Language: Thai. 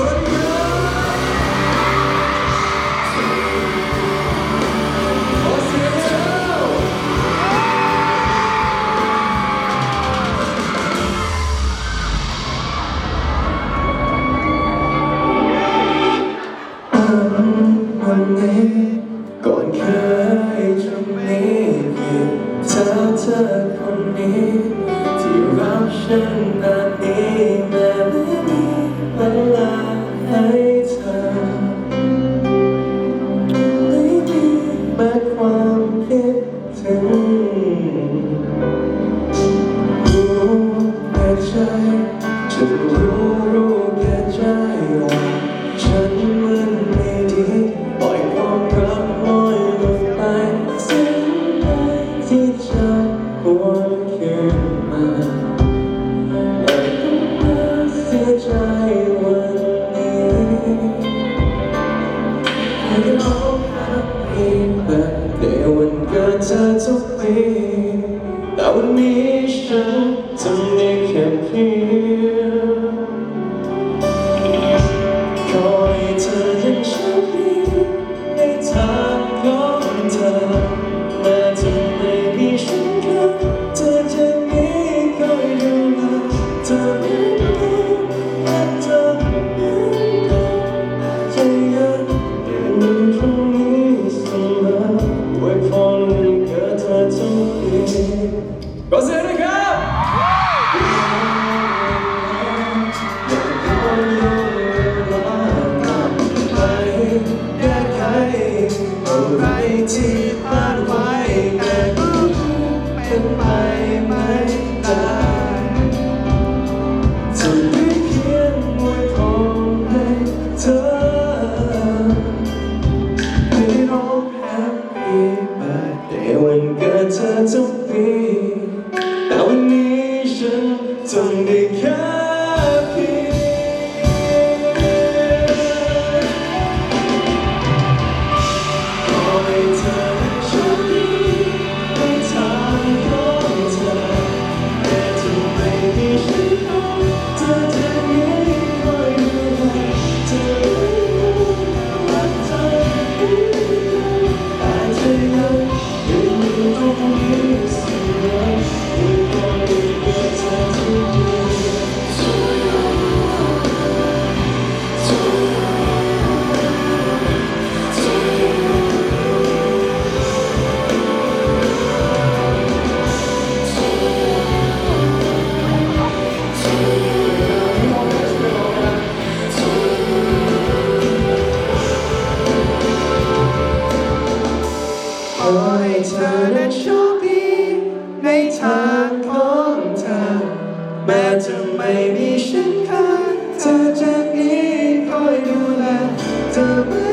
วันนี้ก่อนเคยจะมีเพียงเธอเธอคนนี้ ที่รักฉันนานนี้ นี้ฉันทำได้แค่เพียงคอยเธอยังฉันดีในทางของเธอแม้ทำไมมีฉันรัเธอจะนี้คอยดูแลเธอไม่ได้และเธอไม่ได้ใจยังอยู่ตรงนี้เสมอไว้พอ Thank you. ขอเสียงด้วยครับที่ไป ไม่มีฉันข้างเธอจากนี้คอยดูแลเธอ